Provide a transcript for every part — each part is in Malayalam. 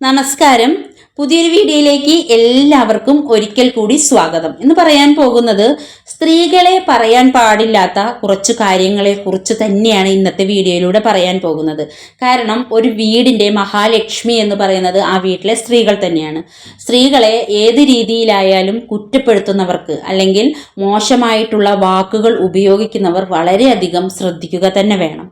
നമസ്കാരം. പുതിയൊരു വീഡിയോയിലേക്ക് എല്ലാവർക്കും ഒരിക്കൽ കൂടി സ്വാഗതം. എന്ന് പറയാൻ പോകുന്നത് സ്ത്രീകളെ പറയാൻ പാടില്ലാത്ത കുറച്ച് കാര്യങ്ങളെ കുറിച്ച് തന്നെയാണ് ഇന്നത്തെ വീഡിയോയിലൂടെ പറയാൻ പോകുന്നത്. കാരണം ഒരു വീടിന്റെ മഹാലക്ഷ്മി എന്ന് പറയുന്നത് ആ വീട്ടിലെ സ്ത്രീകൾ തന്നെയാണ്. സ്ത്രീകളെ ഏത് രീതിയിലായാലും കുറ്റപ്പെടുത്തുന്നവർക്ക് അല്ലെങ്കിൽ മോശമായിട്ടുള്ള വാക്കുകൾ ഉപയോഗിക്കുന്നവർ വളരെയധികം ശ്രദ്ധിക്കുക തന്നെ വേണം.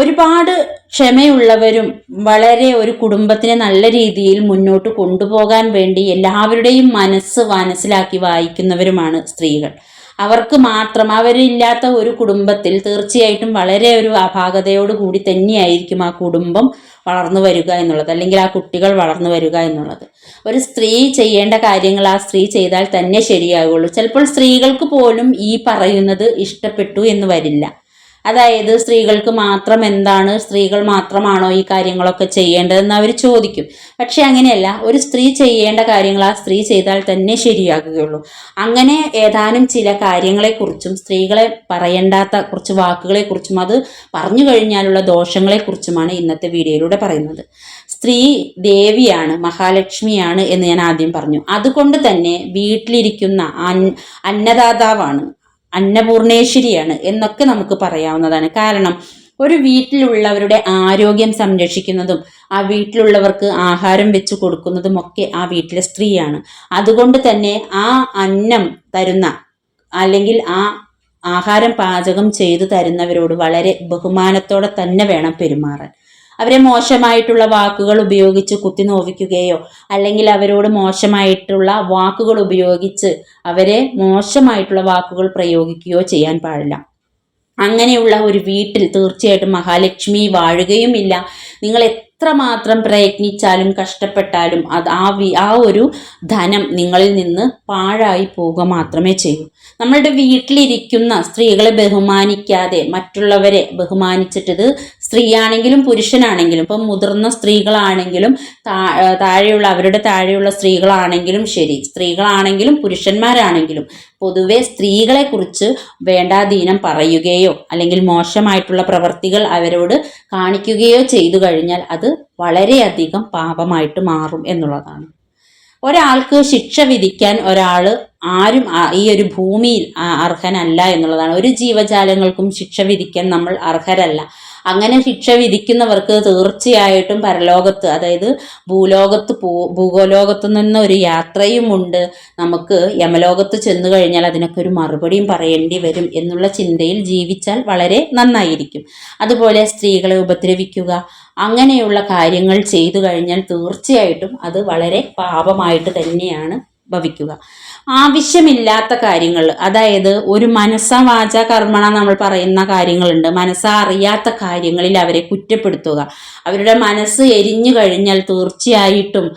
ഒരുപാട് ക്ഷമയുള്ളവരും വളരെ ഒരു കുടുംബത്തിനെ നല്ല രീതിയിൽ മുന്നോട്ട് കൊണ്ടുപോകാൻ വേണ്ടി എല്ലാവരുടെയും മനസ്സ് മനസ്സിലാക്കി വായിക്കുന്നവരുമാണ് സ്ത്രീകൾ. അവർക്ക് മാത്രം അവരില്ലാത്ത ഒരു കുടുംബത്തിൽ തീർച്ചയായിട്ടും വളരെ ഒരു അപാകതയോട് കൂടി തന്നെയായിരിക്കും ആ കുടുംബം വളർന്നു വരിക എന്നുള്ളത് അല്ലെങ്കിൽ ആ കുട്ടികൾ വളർന്നു വരിക എന്നുള്ളത്. ഒരു സ്ത്രീ ചെയ്യേണ്ട കാര്യങ്ങൾ ആ സ്ത്രീ ചെയ്താൽ തന്നെ ശരിയാകുള്ളൂ ചിലപ്പോൾ സ്ത്രീകൾക്ക് പോലും ഈ പറയുന്നത് ഇഷ്ടപ്പെട്ടു എന്ന് വരില്ല. അതായത് സ്ത്രീകൾക്ക് മാത്രം എന്താണ് സ്ത്രീകൾ മാത്രമാണോ ഈ കാര്യങ്ങളൊക്കെ ചെയ്യേണ്ടതെന്ന് അവർ ചോദിക്കും. പക്ഷെ അങ്ങനെയല്ല ഒരു സ്ത്രീ ചെയ്യേണ്ട കാര്യങ്ങൾ ആ സ്ത്രീ ചെയ്താൽ തന്നെ ശരിയാകുകയുള്ളൂ. അങ്ങനെ ഏതാനും ചില കാര്യങ്ങളെക്കുറിച്ചും സ്ത്രീകളെ പറയേണ്ടാത്ത കുറച്ച് വാക്കുകളെക്കുറിച്ചും അത് പറഞ്ഞു കഴിഞ്ഞാലുള്ള ദോഷങ്ങളെക്കുറിച്ചുമാണ് ഇന്നത്തെ വീഡിയോയിലൂടെ പറയുന്നത്. സ്ത്രീ ദേവിയാണ് മഹാലക്ഷ്മിയാണ് എന്ന് ഞാൻ ആദ്യം പറഞ്ഞു. അതുകൊണ്ട് തന്നെ വീട്ടിലിരിക്കുന്ന അന്നദാതാവാണ് അന്നപൂർണേശ്വരിയാണ് എന്നൊക്കെ നമുക്ക് പറയാവുന്നതാണ്. കാരണം ഒരു വീട്ടിലുള്ളവരുടെ ആരോഗ്യം സംരക്ഷിക്കുന്നതും ആ വീട്ടിലുള്ളവർക്ക് ആഹാരം വെച്ച് കൊടുക്കുന്നതും ഒക്കെ ആ വീട്ടിലെ സ്ത്രീയാണ്. അതുകൊണ്ട് തന്നെ ആ അന്നം തരുന്ന അല്ലെങ്കിൽ ആ ആഹാരം പാചകം ചെയ്തു തരുന്നവരോട് വളരെ ബഹുമാനത്തോടെ തന്നെ വേണം പെരുമാറാൻ. അവരെ മോശമായിട്ടുള്ള വാക്കുകൾ ഉപയോഗിച്ച് കുത്തി നോവിക്കുകയോ അല്ലെങ്കിൽ അവരോട് മോശമായിട്ടുള്ള വാക്കുകൾ ഉപയോഗിച്ച് അവരെ മോശമായിട്ടുള്ള വാക്കുകൾ പ്രയോഗിക്കുകയോ ചെയ്യാൻ പാടില്ല. അങ്ങനെയുള്ള ഒരു വീട്ടിൽ തീർച്ചയായിട്ടും മഹാലക്ഷ്മി വാഴുകയുമില്ല. നിങ്ങൾ എത്രമാത്രം പ്രയത്നിച്ചാലും കഷ്ടപ്പെട്ടാലും അത് ആ വി ആ ഒരു ധനം നിങ്ങളിൽ നിന്ന് പാഴായി പോവുക മാത്രമേ ചെയ്യൂ. നമ്മളുടെ വീട്ടിലിരിക്കുന്ന സ്ത്രീകളെ ബഹുമാനിക്കാതെ മറ്റുള്ളവരെ ബഹുമാനിച്ചിട്ടത് സ്ത്രീയാണെങ്കിലും പുരുഷനാണെങ്കിലും ഇപ്പം മുതിർന്ന സ്ത്രീകളാണെങ്കിലും താഴെയുള്ള അവരുടെ താഴെയുള്ള സ്ത്രീകളാണെങ്കിലും ശരി. സ്ത്രീകളാണെങ്കിലും പുരുഷന്മാരാണെങ്കിലും പൊതുവെ സ്ത്രീകളെക്കുറിച്ച് വേണ്ടാധീനം പറയുകയോ അല്ലെങ്കിൽ മോശമായിട്ടുള്ള പ്രവർത്തികൾ അവരോട് കാണിക്കുകയോ ചെയ്തു കഴിഞ്ഞാൽ അത് വളരെയധികം പാപമായിട്ട് മാറും എന്നുള്ളതാണ്. ഒരാൾക്ക് ശിക്ഷ വിധിക്കാൻ ഒരാൾ ആരും ഈ ഒരു ഭൂമിയിൽ അർഹനല്ല എന്നുള്ളതാണ്. ഒരു ജീവജാലങ്ങൾക്കും ശിക്ഷ വിധിക്കാൻ നമ്മൾ അർഹരല്ല. അങ്ങനെ ശിക്ഷ വിധിക്കുന്നവർക്ക് തീർച്ചയായിട്ടും പരലോകത്ത് അതായത് ഭൂലോകത്ത് ഭൂഗോലോകത്ത് നിന്ന് ഒരു യാത്രയുമുണ്ട്. നമുക്ക് യമലോകത്ത് ചെന്നു കഴിഞ്ഞാൽ അതിനൊക്കെ ഒരു മറുപടിയും പറയേണ്ടി വരും എന്നുള്ള ചിന്തയിൽ ജീവിച്ചാൽ വളരെ നന്നായിരിക്കും. അതുപോലെ സ്ത്രീകളെ ഉപദ്രവിക്കുക അങ്ങനെയുള്ള കാര്യങ്ങൾ ചെയ്തു കഴിഞ്ഞാൽ തീർച്ചയായിട്ടും അത് വളരെ പാപമായിട്ട് തന്നെയാണ് ഭവിക്കുക. ആവശ്യമില്ലാത്ത കാര്യങ്ങൾ അതായത് ഒരു മനസ്സ വാച കർമ്മണ നമ്മൾ പറയുന്ന കാര്യങ്ങളുണ്ട്. മനസ്സ അറിയാത്ത കാര്യങ്ങളിൽ അവരെ കുറ്റപ്പെടുത്തുക. അവരുടെ മനസ്സ് എരിഞ്ഞു കഴിഞ്ഞാൽ തീർച്ചയായിട്ടും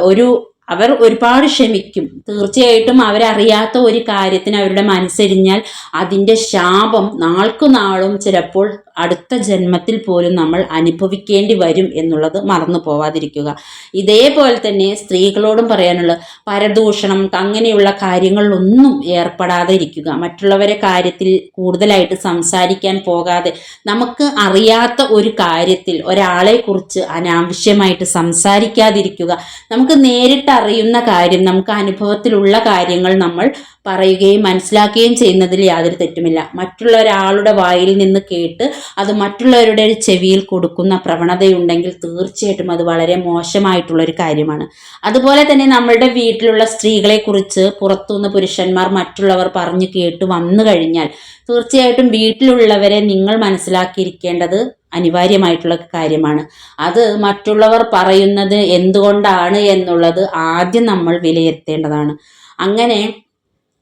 ഒരു അവർ ഒരുപാട് ക്ഷമിക്കും. തീർച്ചയായിട്ടും അവരറിയാത്ത ഒരു കാര്യത്തിന് അവരുടെ മനസ്സെരിഞ്ഞാൽ അതിന്റെ ശാപം നാൾക്കു നാളും ചിലപ്പോൾ അടുത്ത ജന്മത്തിൽ പോലും നമ്മൾ അനുഭവിക്കേണ്ടി വരും എന്നുള്ളത് മറന്നു പോവാതിരിക്കുക. ഇതേപോലെ തന്നെ സ്ത്രീകളോടും പറയാനുള്ള പരദൂഷണം അങ്ങനെയുള്ള കാര്യങ്ങളിലൊന്നും ഏർപ്പെടാതെ ഇരിക്കുക മറ്റുള്ളവരെ കാര്യത്തിൽ കൂടുതലായിട്ട് സംസാരിക്കാൻ പോകാതെ നമുക്ക് അറിയാത്ത ഒരു കാര്യത്തിൽ ഒരാളെ കുറിച്ച് അനാവശ്യമായിട്ട് സംസാരിക്കാതിരിക്കുക. നമുക്ക് നേരിട്ട് അറിയുന്ന കാര്യം നമുക്ക് അനുഭവത്തിലുള്ള കാര്യങ്ങൾ നമ്മൾ പറയുകയും മനസ്സിലാക്കുകയും ചെയ്യുന്നതിൽ യാതൊരു തെറ്റുമില്ല. മറ്റുള്ള ഒരാളുടെ വായിൽ നിന്ന് കേട്ട് അത് മറ്റുള്ളവരുടെ ചെവിയിൽ കൊടുക്കുന്ന പ്രവണതയുണ്ടെങ്കിൽ തീർച്ചയായിട്ടും അത് വളരെ മോശമായിട്ടുള്ളൊരു കാര്യമാണ്. അതുപോലെ തന്നെ നമ്മളുടെ വീട്ടിലുള്ള സ്ത്രീകളെക്കുറിച്ച് പുറത്തുനിന്ന് പുരുഷന്മാർ മറ്റുള്ളവർ പറഞ്ഞു കേട്ട് വന്നു കഴിഞ്ഞാൽ തീർച്ചയായിട്ടും വീട്ടിലുള്ളവരെ നിങ്ങൾ മനസ്സിലാക്കിയിരിക്കേണ്ടത് അനിവാര്യമായിട്ടുള്ള കാര്യമാണ്. അത് മറ്റുള്ളവർ പറയുന്നത് എന്തുകൊണ്ടാണ് എന്നുള്ളത് ആദ്യം നമ്മൾ വിലയിരുത്തേണ്ടതാണ്. അങ്ങനെ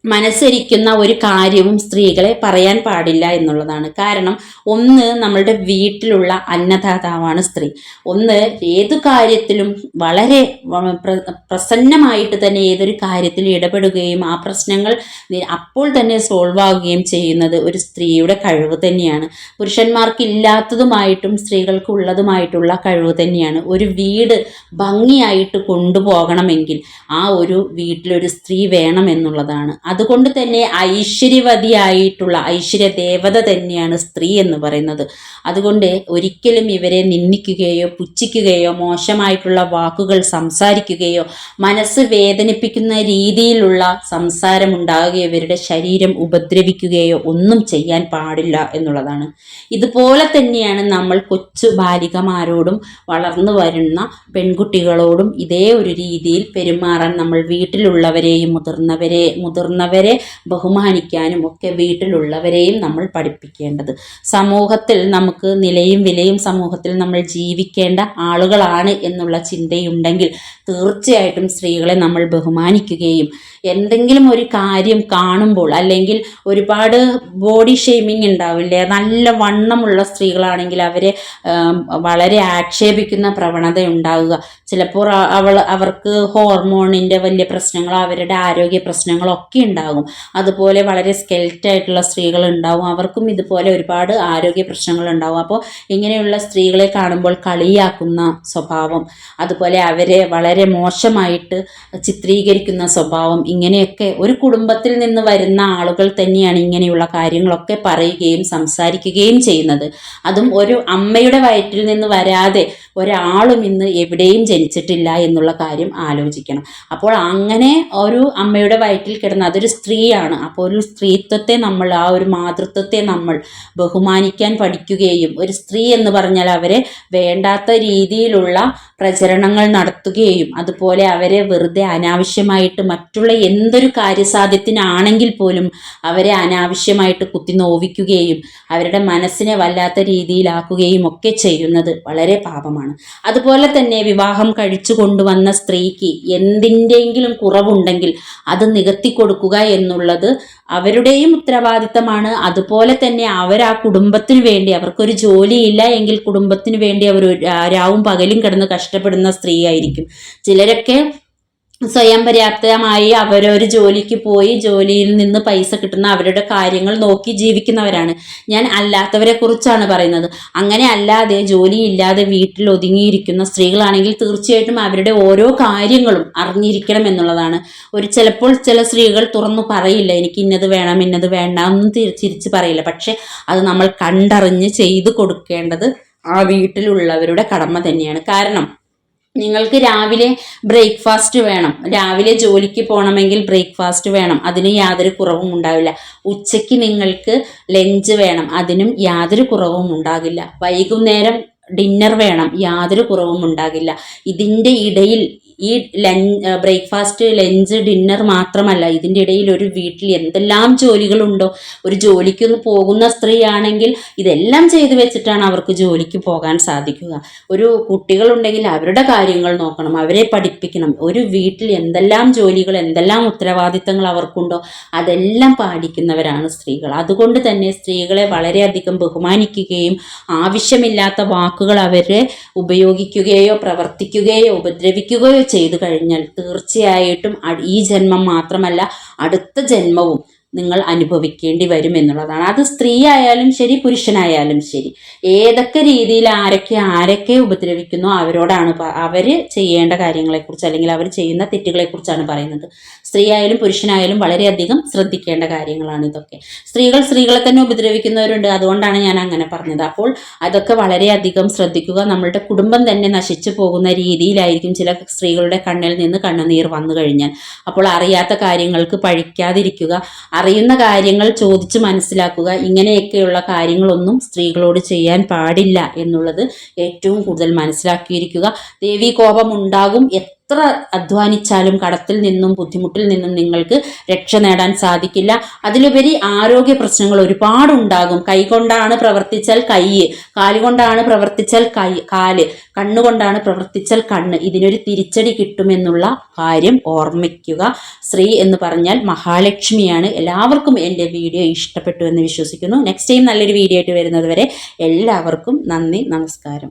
മനസ്സരിക്കുന്ന ഒരു കാര്യവും സ്ത്രീകളെ പറയാൻ പാടില്ല എന്നുള്ളതാണ്. കാരണം ഒന്ന് നമ്മളുടെ വീട്ടിലുള്ള അന്നദാതാവാണ് സ്ത്രീ. ഒന്ന് ഏതു കാര്യത്തിലും വളരെ പ്രസന്നമായിട്ട് തന്നെ ഏതൊരു കാര്യത്തിൽ ഇടപെടുകയും ആ പ്രശ്നങ്ങൾ അപ്പോൾ തന്നെ സോൾവ് ആവുകയും ചെയ്യുന്നത് ഒരു സ്ത്രീയുടെ കഴിവ് തന്നെയാണ്. പുരുഷന്മാർക്ക് ഇല്ലാത്തതുമായിട്ടും സ്ത്രീകൾക്ക് ഉള്ളതുമായിട്ടുള്ള കഴിവ് തന്നെയാണ്. ഒരു വീട് ഭംഗിയായിട്ട് കൊണ്ടുപോകണമെങ്കിൽ ആ ഒരു വീട്ടിലൊരു സ്ത്രീ വേണം എന്നുള്ളതാണ്. അതുകൊണ്ട് തന്നെ ഐശ്വര്യവതിയായിട്ടുള്ള ഐശ്വര്യ ദേവത തന്നെയാണ് സ്ത്രീ എന്ന് പറയുന്നത്. അതുകൊണ്ട് ഒരിക്കലും ഇവരെ നിന്ദിക്കുകയോ പുച്ഛിക്കുകയോ മോശമായിട്ടുള്ള വാക്കുകൾ സംസാരിക്കുകയോ മനസ്സ് വേദനിപ്പിക്കുന്ന രീതിയിലുള്ള സംസാരം ഉണ്ടാകുകയോ ഇവരുടെ ശരീരം ഉപദ്രവിക്കുകയോ ഒന്നും ചെയ്യാൻ പാടില്ല എന്നുള്ളതാണ്. ഇതുപോലെ തന്നെയാണ് നമ്മൾ കൊച്ചു ബാലികമാരോടും വളർന്നു വരുന്ന പെൺകുട്ടികളോടും ഇതേ ഒരു രീതിയിൽ പെരുമാറാൻ നമ്മൾ വീട്ടിലുള്ളവരെയും മുതിർന്നവരെ മുതിർന്നവരെ ബഹുമാനിക്കാനും ഒക്കെ വീട്ടിലുള്ളവരെയും നമ്മൾ പഠിപ്പിക്കേണ്ടത്. സമൂഹത്തിൽ നമുക്ക് നിലയും വിലയും സമൂഹത്തിൽ നമ്മൾ ജീവിക്കേണ്ട ആളുകളാണ് എന്നുള്ള ചിന്തയുണ്ടെങ്കിൽ തീർച്ചയായിട്ടും സ്ത്രീകളെ നമ്മൾ ബഹുമാനിക്കുകയും എന്തെങ്കിലും ഒരു കാര്യം കാണുമ്പോൾ അല്ലെങ്കിൽ ഒരുപാട് ബോഡി ഷെയ്മിങ് ഉണ്ടാവില്ലേ? നല്ല വണ്ണമുള്ള സ്ത്രീകളാണെങ്കിൽ അവരെ വളരെ ആക്ഷേപിക്കുന്ന പ്രവണത ഉണ്ടാവുക. ചിലപ്പോൾ അവൾ അവർക്ക് ഹോർമോണിന്റെ വലിയ പ്രശ്നങ്ങളോ അവരുടെ ആരോഗ്യ പ്രശ്നങ്ങളോ ഒക്കെ ഉണ്ടാകും. അതുപോലെ വളരെ സ്കെൽറ്റായിട്ടുള്ള സ്ത്രീകൾ ഉണ്ടാവും. അവർക്കും ഇതുപോലെ ഒരുപാട് ആരോഗ്യ പ്രശ്നങ്ങൾ ഉണ്ടാവും. അപ്പോൾ ഇങ്ങനെയുള്ള സ്ത്രീകളെ കാണുമ്പോൾ കളിയാക്കുന്ന സ്വഭാവം അതുപോലെ അവരെ വളരെ മോശമായിട്ട് ചിത്രീകരിക്കുന്ന സ്വഭാവം ഇങ്ങനെയൊക്കെ ഒരു കുടുംബത്തിൽ നിന്ന് വരുന്ന ആളുകൾ തന്നെയാണ് ഇങ്ങനെയുള്ള കാര്യങ്ങളൊക്കെ പറയുകയും സംസാരിക്കുകയും ചെയ്യുന്നത്. അതും ഒരു അമ്മയുടെ വയറ്റിൽ നിന്ന് വരാതെ ഒരാളും ഇന്ന് എവിടെയും ജനിച്ചിട്ടില്ല എന്നുള്ള കാര്യം ആലോചിക്കണം. അപ്പോൾ അങ്ങനെ ഒരു അമ്മയുടെ വയറ്റിൽ കിടന്ന അതൊരു സ്ത്രീയാണ്. അപ്പോൾ ഒരു സ്ത്രീത്വത്തെ നമ്മൾ ആ ഒരു മാതൃത്വത്തെ നമ്മൾ ബഹുമാനിക്കാൻ പഠിക്കുകയും ഒരു സ്ത്രീ എന്ന് പറഞ്ഞാൽ അവരെ വേണ്ടാത്ത രീതിയിലുള്ള പ്രചരണങ്ങൾ നടത്തുകയും അതുപോലെ അവരെ വെറുതെ അനാവശ്യമായിട്ട് മറ്റുള്ള എന്തൊരു കാര്യസാധ്യത്തിനാണെങ്കിൽ പോലും അവരെ അനാവശ്യമായിട്ട് കുത്തി നോവിക്കുകയും അവരുടെ മനസ്സിനെ വല്ലാത്ത രീതിയിലാക്കുകയും ഒക്കെ ചെയ്യുന്നത് വളരെ പാപമാണ്. അതുപോലെ തന്നെ വിവാഹം കഴിച്ചു കൊണ്ടുവന്ന സ്ത്രീക്ക് എന്തിന്റെയെങ്കിലും കുറവുണ്ടെങ്കിൽ അത് നികത്തി കൊടുക്കുക എന്നുള്ളത് അവരുടെയും ഉത്തരവാദിത്തമാണ്. അതുപോലെ തന്നെ അവർ ആ കുടുംബത്തിന് വേണ്ടി അവർക്കൊരു ജോലിയില്ല എങ്കിൽ കുടുംബത്തിന് വേണ്ടി അവർ രാവും പകലും കിടന്ന് കഷ്ടപ്പെടുന്ന സ്ത്രീ ആയിരിക്കും ചിലരൊക്കെ സ്വയം പര്യാപ്തമായി അവരൊരു ജോലിക്ക് പോയി ജോലിയിൽ നിന്ന് പൈസ കിട്ടുന്ന അവരുടെ കാര്യങ്ങൾ നോക്കി ജീവിക്കുന്നവരാണ്. ഞാൻ അല്ലാത്തവരെ കുറിച്ചാണ് പറയുന്നത്. അങ്ങനെ അല്ലാതെ ജോലിയില്ലാതെ വീട്ടിൽ ഒതുങ്ങിയിരിക്കുന്ന സ്ത്രീകളാണെങ്കിൽ തീർച്ചയായിട്ടും അവരുടെ ഓരോ കാര്യങ്ങളും അറിഞ്ഞിരിക്കണം എന്നുള്ളതാണ്. ഒരു ചിലപ്പോൾ ചില സ്ത്രീകൾ തുറന്നു പറയില്ല എനിക്ക് ഇന്നത് വേണം ഇന്നത് വേണ്ട ഒന്നും തിരിച്ചിരിച്ച് തിരിച്ച് പറയില്ല. പക്ഷെ അത് നമ്മൾ കണ്ടറിഞ്ഞ് ചെയ്തു കൊടുക്കേണ്ടത് ആ വീട്ടിലുള്ളവരുടെ കടമ തന്നെയാണ്. കാരണം നിങ്ങൾക്ക് രാവിലെ ബ്രേക്ക്ഫാസ്റ്റ് വേണം. രാവിലെ ജോലിക്ക് പോകണമെങ്കിൽ ബ്രേക്ക്ഫാസ്റ്റ് വേണം. അതിന് യാതൊരു കുറവും ഉണ്ടാവില്ല. ഉച്ചയ്ക്ക് നിങ്ങൾക്ക് ലഞ്ച് വേണം. അതിനും യാതൊരു കുറവും ഉണ്ടാകില്ല. വൈകുന്നേരം ഡിന്നർ വേണം. യാതൊരു കുറവും ഉണ്ടാകില്ല. ഇതിന്റെ ഇടയിൽ ഈ ലഞ്ച് ബ്രേക്ക്ഫാസ്റ്റ് ലഞ്ച് ഡിന്നർ മാത്രമല്ല ഇതിന്റെ ഇടയിൽ ഒരു വീട്ടിൽ എന്തെല്ലാം ജോലികളുണ്ടോ ഒരു ജോലിക്കൊന്ന് പോകുന്ന സ്ത്രീയാണെങ്കിൽ ഇതെല്ലാം ചെയ്തു വെച്ചിട്ടാണ് അവർക്ക് ജോലിക്ക് പോകാൻ സാധിക്കുക. ഒരു കുട്ടികളുണ്ടെങ്കിൽ അവരുടെ കാര്യങ്ങൾ നോക്കണം അവരെ പഠിപ്പിക്കണം. ഒരു വീട്ടിൽ എന്തെല്ലാം ജോലികൾ എന്തെല്ലാം ഉത്തരവാദിത്തങ്ങൾ അവർക്കുണ്ടോ അതെല്ലാം പാലിക്കുന്നവരാണ് സ്ത്രീകൾ. അതുകൊണ്ട് തന്നെ സ്ത്രീകളെ വളരെയധികം ബഹുമാനിക്കുകയും ആവശ്യമില്ലാത്ത വാക്കുകൾ അവരെ ഉപയോഗിക്കുകയോ പ്രവർത്തിക്കുകയോ ഉപദ്രവിക്കുകയോ ചെയ്തു കഴിഞ്ഞാൽ തീർച്ചയായിട്ടും ഈ ജന്മം മാത്രമല്ല അടുത്ത ജന്മവും നിങ്ങൾ അനുഭവിക്കേണ്ടി വരും എന്നുള്ളതാണ്. അത് സ്ത്രീ ആയാലും ശരി പുരുഷനായാലും ശരി. ഏതൊക്കെ രീതിയിൽ ആരൊക്കെ ആരൊക്കെ ഉപദ്രവിക്കുന്നു അവരോടാണ് അവർ ചെയ്യേണ്ട കാര്യങ്ങളെക്കുറിച്ച് അല്ലെങ്കിൽ അവർ ചെയ്യുന്ന തെറ്റുകളെക്കുറിച്ചാണ് പറയുന്നത്. സ്ത്രീ ആയാലും പുരുഷനായാലും വളരെയധികം ശ്രദ്ധിക്കേണ്ട കാര്യങ്ങളാണ് ഇതൊക്കെ. സ്ത്രീകൾ സ്ത്രീകളെ തന്നെ ഉപദ്രവിക്കുന്നവരുണ്ട്. അതുകൊണ്ടാണ് ഞാൻ അങ്ങനെ പറഞ്ഞത്. അപ്പോൾ അതൊക്കെ വളരെയധികം ശ്രദ്ധിക്കുക. നമ്മളുടെ കുടുംബം തന്നെ നശിച്ചു പോകുന്ന രീതിയിലായിരിക്കും ചില സ്ത്രീകളുടെ കണ്ണിൽ നിന്ന് കണ്ണുനീർ വന്നു കഴിഞ്ഞാൽ. അപ്പോൾ അറിയാത്ത കാര്യങ്ങൾക്ക് പഴിക്കാതിരിക്കുക. അറിയുന്ന കാര്യങ്ങൾ ചോദിച്ച് മനസ്സിലാക്കുക. ഇങ്ങനെയൊക്കെയുള്ള കാര്യങ്ങളൊന്നും സ്ത്രീകളോട് ചെയ്യാൻ പാടില്ല എന്നുള്ളത് ഏറ്റവും കൂടുതൽ മനസ്സിലാക്കിയിരിക്കുക. ദേവീകോപം ഉണ്ടാകും. എത്ര അധ്വാനിച്ചാലും കടത്തിൽ നിന്നും ബുദ്ധിമുട്ടിൽ നിന്നും നിങ്ങൾക്ക് രക്ഷ നേടാൻ സാധിക്കില്ല. അതിലുപരി ആരോഗ്യ പ്രശ്നങ്ങൾ ഒരുപാട് ഉണ്ടാകും. കൈ കൊണ്ടാണ് പ്രവർത്തിച്ചാൽ കൈ കാലുകൊണ്ടാണ് പ്രവർത്തിച്ചാൽ കൈ കാൽ കണ്ണുകൊണ്ടാണ് പ്രവർത്തിച്ചാൽ കണ്ണ്. ഇതിനൊരു തിരിച്ചടി കിട്ടുമെന്നുള്ള കാര്യം ഓർമ്മിക്കുക. സ്ത്രീ എന്ന് പറഞ്ഞാൽ മഹാലക്ഷ്മിയാണ്. എല്ലാവർക്കും എന്റെ വീഡിയോ ഇഷ്ടപ്പെട്ടു എന്ന് വിശ്വസിക്കുന്നു. നെക്സ്റ്റ് ടൈം നല്ലൊരു വീഡിയോ ആയിട്ട് വരുന്നത് വരെ എല്ലാവർക്കും നന്ദി നമസ്കാരം.